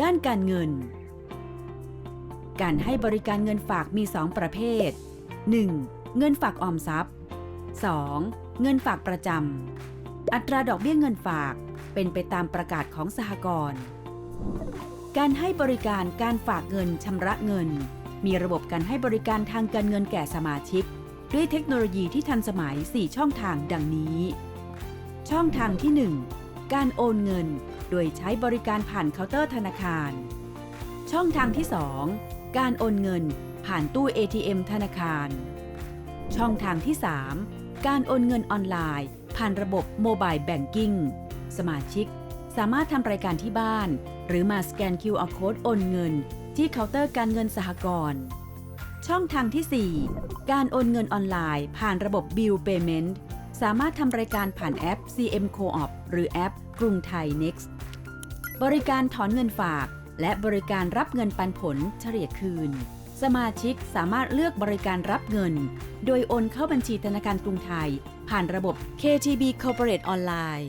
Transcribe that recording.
ด้านการเงิน การให้บริการเงินฝากมี 2 ประเภท 1. เงินฝากออมทรัพย์ 2. เงินฝากประจำ อัตราดอกเบี้ยเงินฝากเป็นไปตามประกาศของสหกรณ์ การให้บริการการฝากเงินชำระเงิน มีระบบการให้บริการทางการเงินแก่สมาชิก ด้วยเทคโนโลยีที่ทันสมัย 4 ช่องทางดังนี้ ช่องทางที่ 1 การโอนเงิน โดยใช้บริการผ่านเคาน์เตอร์ธนาคาร ช่องทางที่ 2 การโอนเงินผ่านตู้ ATM ธนาคาร ช่องทางที่ 3 การโอนเงินออนไลน์ ผ่านระบบโมบายแบงกิ้งสมาชิก สามารถทำรายการที่บ้าน หรือมาสแกน QR Code โอนเงิน ที่เคาน์เตอร์การเงินสหกรณ์ ช่องทางที่ 4 การโอนเงินออนไลน์ ผ่านระบบ Bill Payment สามารถทำรายการผ่านแอป CM Co-op หรือแอปกรุงไทย Next บริการถอนเงินฝาก และบริการรับเงินปันผลเฉลี่ยคืน สมาชิกสามารถเลือกบริการรับเงิน โดยโอนเข้าบัญชีธนาคารกรุงไทย ผ่านระบบ KTB Corporate Online